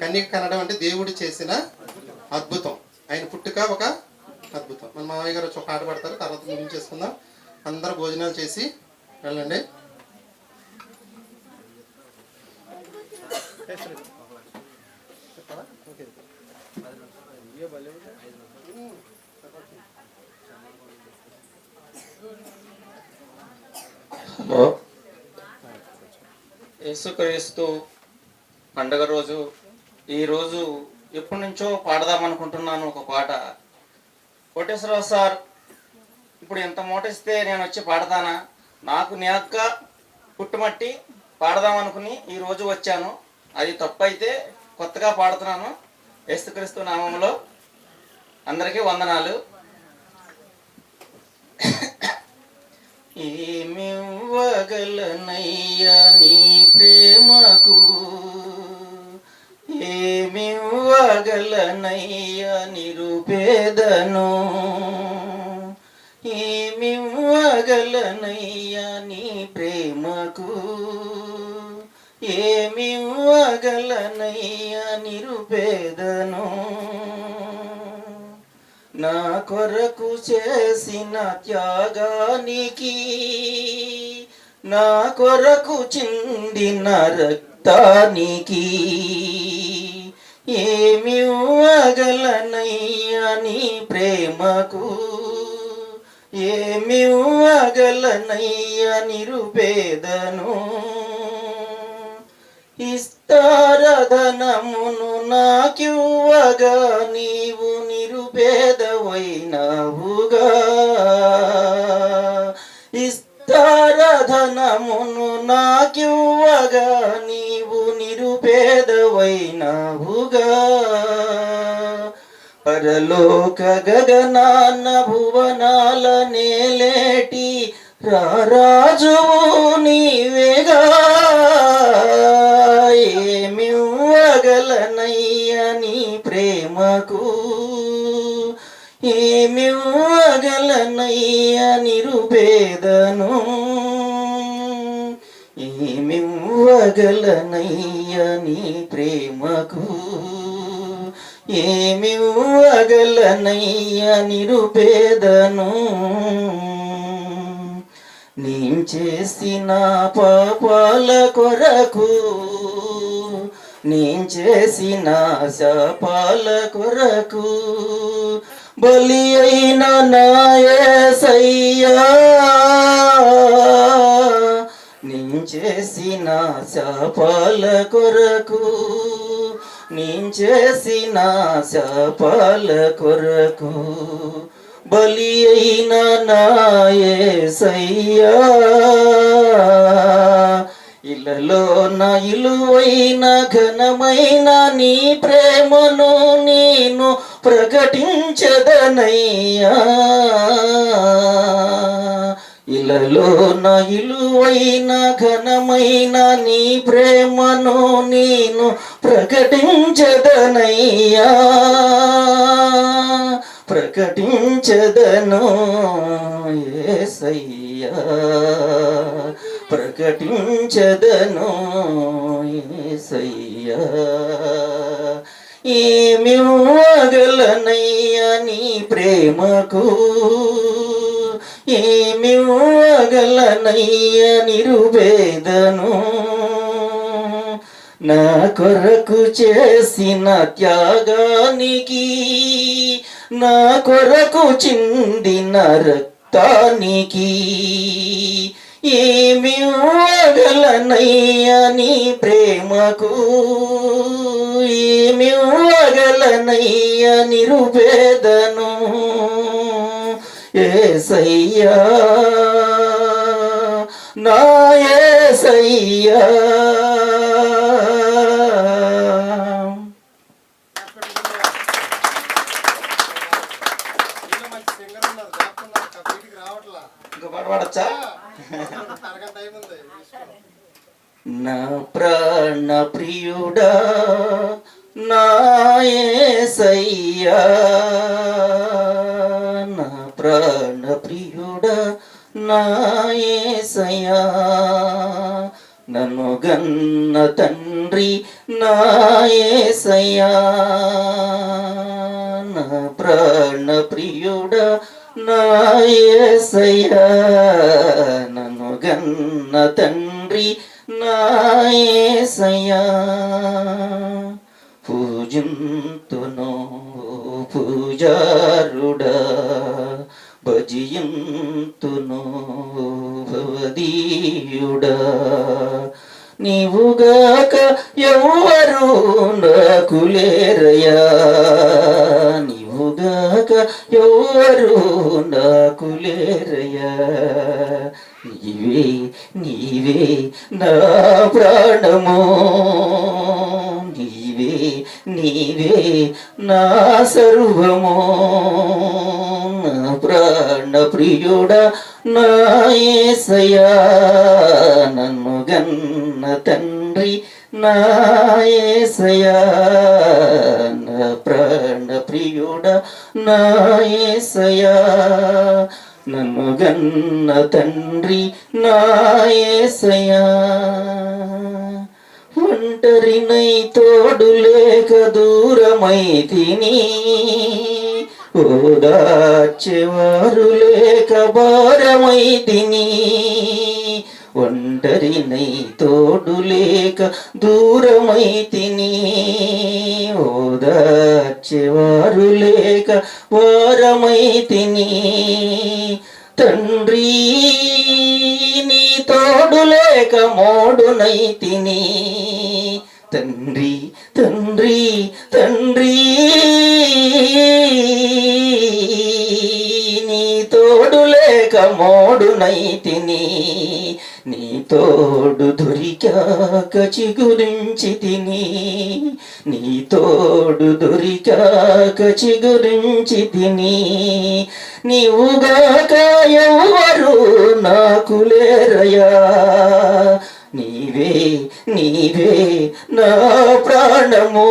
కన్యక కనడం అంటే దేవుడు చేసిన అద్భుతం. ఆయన పుట్టుక ఒక అద్భుతం. మన మామయ్య గారు వచ్చి ఒక ఆట పడతారు తర్వాత ముగించేసుకుందాం అందరూ భోజనాలు చేసి వెళ్ళండి. యేసుక్రీస్తు పండగ రోజు ఈరోజు ఎప్పటి నుంచో పాడదాం అనుకుంటున్నాను ఒక పాట. కోటేశ్వరరావు సార్ ఇప్పుడు ఎంత మోటిస్తే ఇస్తే నేను వచ్చి పాడతానా? నాకు నేక్క పుట్టుమట్టి పాడదాం అనుకుని ఈరోజు వచ్చాను. అది తప్పైతే కొత్తగా పాడుతున్నాను. యేసుక్రీస్తు నామంలో అందరికీ వందనాలు. ఏమివ్వగలనయ్యా నీ ప్రేమకు? ఏమివ్వగలనయ్యా నిరుపేదను. ఏమివ్వగలనయ్య నీ ప్రేమకు. ఏమివ్వగలనయ్య నిరుపేదను. నా కొరకు చేసిన త్యాగానికి నా కొరకు చిందిన రక్తానికి. ఏమి ఇవ్వగలనయ్యా నీ ప్రేమకు? ఏమి ఇవ్వగలనయ్యా నిరుపేదను? ఇస్తారధనమును నాకివ్వగా నీవు నిరుపేదవైనవుగా. ఇస్తారధనమును నాకివ్వగా నీవు నిరుపేదవైనవుగా. పరలోక గగనాన్న భువనాల నేలేటి రారాజువు నీవేగా. ఏమివ్వగలనయ్యా నీ ప్రేమకు? ఏమివ్వగలనయ్యా నిరుపేదను? ఏమివ్వగలనయ్యా నీ ప్రేమకు ఏమివ్వగలనయ్యా నిరుపేదను? నేను చేసిన పాపాల కొరకు నేను చేసిన శాపాల కొరకు బలి అయిన నాయసయ్యా నించేసిన శాపాల కొరకు నించేసిన చేసిన శాపాల కొరకు. బలి అయిన నాయసయ్యా ఇలలో నా ఇలువైన ఘనమైన నీ ప్రేమను నేను ప్రకటించదనయ్యా. ఇలలో నా ఇలువైన ఘనమైన నీ ప్రేమను నేను ప్రకటించదనయ్యా. ప్రకటించదను ఏసయ్యా. ప్రకటించదను ఏసయ్యా. ఏమివ్వగలనయ్యా నీ ప్రేమకు? ఏమివ్వగలనయ్యా నిరుపేదను? నా కొరకు చేసిన త్యాగానికి నా కొరకు చిందిన రక్తానికి ఏమివ్వగలనయ్యా నీ ప్రేమకు? ఏమివ్వగలనయ్యా నిరుపేదను? ఏసయ్యా. నా ఏసయ్యా. నా ప్రాణ ప్రియుడా నా యేసయ్యా నాయసయా యేసయ్యా నన్ను గన్న తండ్రి నాయసయా నా ప్రాణ ప్రియుడ నాయసయా యేసయ్యా నన్ను గన్న తండ్రి నాయసయా యేసయ్యా పూజింతును పూజారుడా భజియంతును భవదీయుడా నీవుగాక ఎవరు నాకు లేరయా నీవుగాక ఎవరు నాకు లేరయా నీవే నీవే నా ప్రాణము. నీవే నీవే నా సర్వము. ప్రాణ ప్రియుడా నాయసయా నన్ను గన్న తండ్రి నాయసయా నా ప్రాణ ప్రియుడా నాయసయా నన్ను గన్న తండ్రి నాయసయా ఒంటరినై తోడు లేక దూరమై తిని. ఓదార్చేవారు లేక భారమై తిని ఒంటరినై తోడు లేక దూరమైతిని. ఓదార్చేవారు లేక వారమైతిని తండ్రి నీ తోడు లేక మోడునైతిని. తిని తండ్రి తండ్రి తండ్రి. నీ తోడు లేక మోడునై తిని నీ తోడు దొరికాక చిగురించి తిని నీ తోడు దొరికాక చిగురించి తిని. నీవుగాక ఎవరు నాకు లేరయా నీవే నీవే నా ప్రాణము.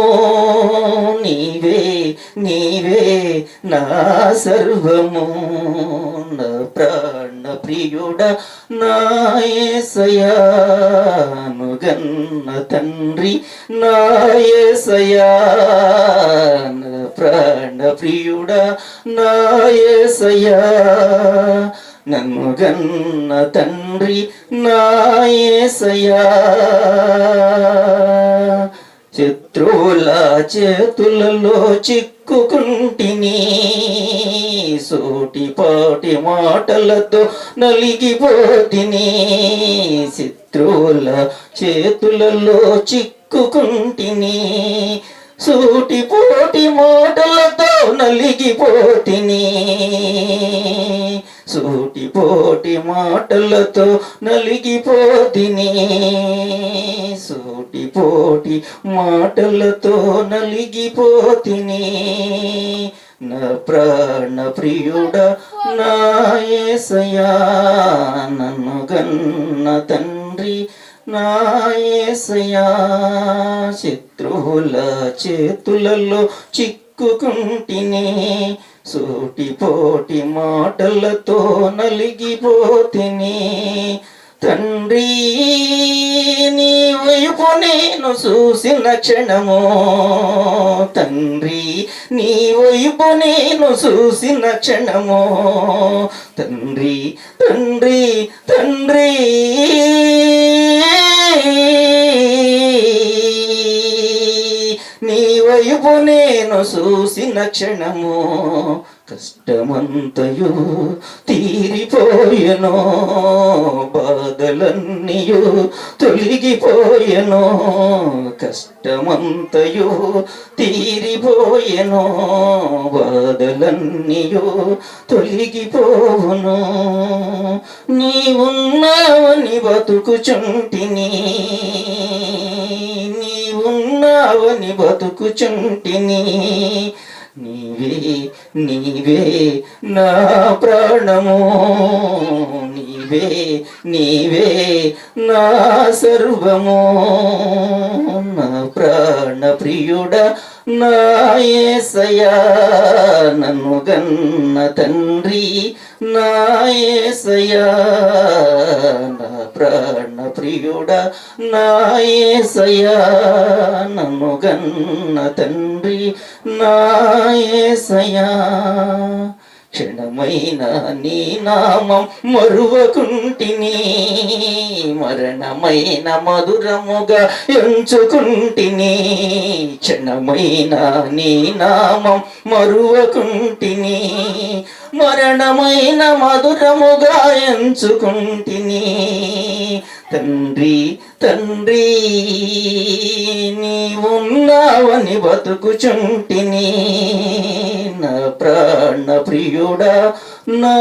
నీవే నీవే నా సర్వము. నా ప్రాణ ప్రియుడ నాయసయానుగన్న తండ్రి నాయసయా నా ప్రాణ ప్రియుడ నాయసయా నన్ను గన్న తండ్రి నా శత్రువుల చేతులలో చిక్కుకుంటిని సూటిపాటి మాటలతో నలిగిపోతిని శత్రువుల చేతులలో చిక్కుకుంటిని సూటిపోటి మాటలతో నలిగిపోతిని సూటిపోటి మాటలతో నలిగిపోతిని సూటిపోటి మాటలతో నలిగిపోతిని నా ప్రాణ ప్రియుడ నాయసయా నన్ను గన్న తండ్రి నాయసయా శత్రువుల చేతులలో చిక్కుకుంటిని సూటిపోటి మాటలతో నలిగిపోతిని. తండ్రి నీ వైపు నేను చూసిన క్షణము. తండ్రి నీ వైపు నేను చూసిన క్షణము. తండ్రి తండ్రి తండ్రి. వైపు నేను చూసిన క్షణము కష్టమంతయు తీరిపోయెను బాధలన్నీయు తొలగిపోయెను కష్టమంతయు తీరిపోయెను బాధలన్నీయు తొలగిపోవును. నీవున్నావని బతుకుచుంటిని నీవున్నావని బతుకుచుంటిని నీవే నీవే నా ప్రాణము. నీవే నీవే నా సర్వము. నా ప్రాణ ప్రియుడ నాయసయా నన్ను గన్న తండ్రి నాయసయా నా ప్రాణ ప్రియుడ నాయసయా నన్ను గన్న తండ్రి నాయసయా క్షణమైన నీ నామం మరువకుంటిని మరణమైన మధురముగా ఎంచుకుంటిని క్షణమైన నీ నామం మరువకుంటిని మరణమైన మధురముగా ఎంచుకుంటిని తండ్రి తండ్రి నీవున్నావని బతుకుచుంటిని. నా ప్రాణ ప్రియుడా నా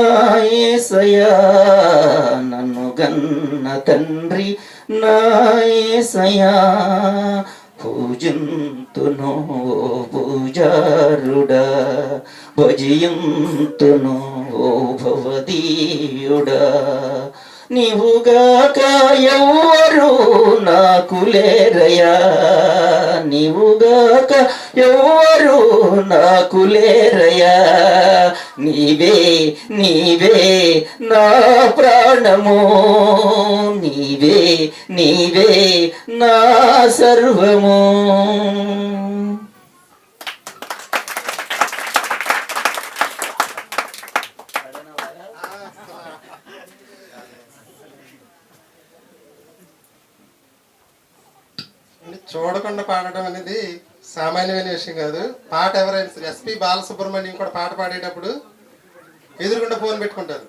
నన్ను గన్న తండ్రి నా పూజంతును పూజారుడా భజయంతును ఓ భవదీయుడా. నీవుగాక ఎవరు నాకు లేరయా నీవుగాక ఎవరు నాకు లేరయా నీవే నీవే నా ప్రాణము. నీవే నీవే నా సర్వము అంటే చూడకుండా పాడటం అనేది సామాన్యమైన విషయం కాదు. పాట ఎవరైనా సరే ఎస్పి బాలసుబ్రహ్మణ్యం కూడా పాట పాడేటప్పుడు ఎదురుకుండా ఫోన్ పెట్టుకుంటారు.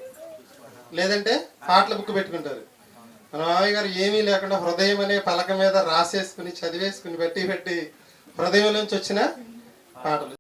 లేదంటే పాటల బుక్ పెట్టుకుంటారు. మన మామయ్య గారు ఏమీ లేకుండా హృదయం అనే పలక మీద రాసేసుకుని చదివేసుకుని పెట్టి పెట్టి హృదయం నుంచి వచ్చిన పాటలు.